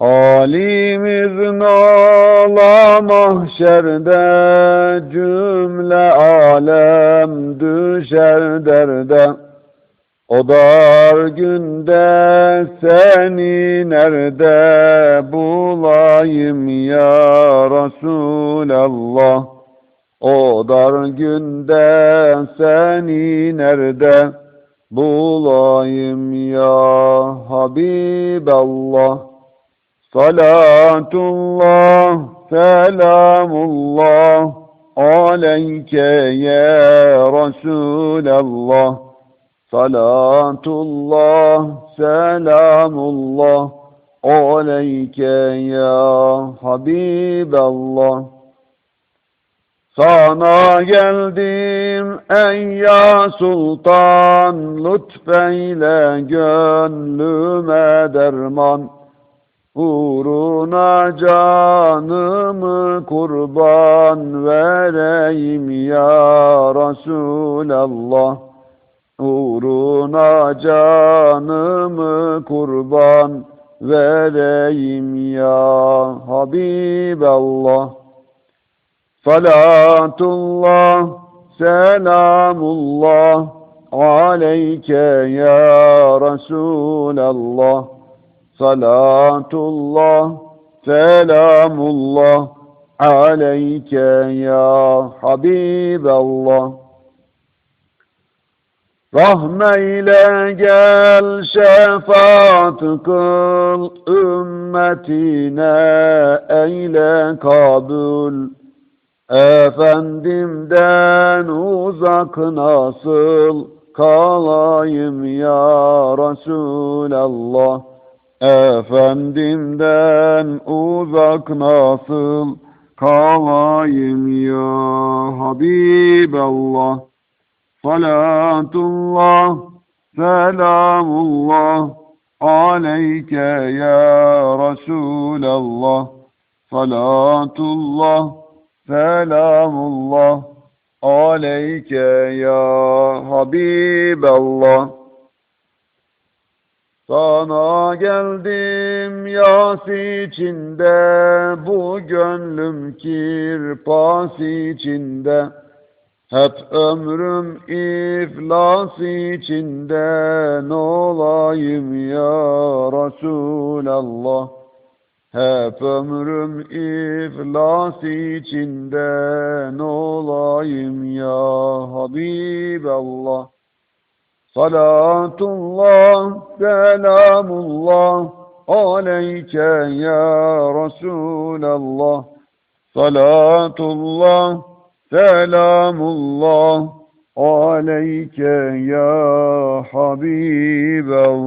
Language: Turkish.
Halimiz nala mahşerde cümle alem düşer derde. O dar günde seni nerede bulayım ya Resulallah? O dar günde seni nerede bulayım ya Habiballah? Salatullah, selamullah aleyke ya Resulallah. Salatullah, selamullah aleyke ya Habiballah. Sana geldim ey ya sultan, lütfeyle gönlüme derman. Uğruna canımı kurban vereyim ya Resulallah. Uğruna canımı kurban vereyim ya Habiballah. Salatullah, selamullah aleyke ya Resulallah. Salatullah, selamullah aleyke ya Habiballah. Rahmeyle gel şefaat kıl ümmetine eyle kabul. Efendimden uzak nasıl kalayım ya Resulallah. Efendimden uzak nasıl kalayım ya Habiballah. Salatullah, selamullah aleyke ya Resulallah. Salatullah, selamullah aleyke ya Habiballah. Sana geldim yas içinde, bu gönlüm kirpas içinde. Hep ömrüm iflas içinde, olayım ya Resulallah. Hep ömrüm iflas içinde, olayım ya Habiballah. Salatullah, selamullah aleyke ya Resulallah. Salatullah, selamullah aleyke ya Habiballah.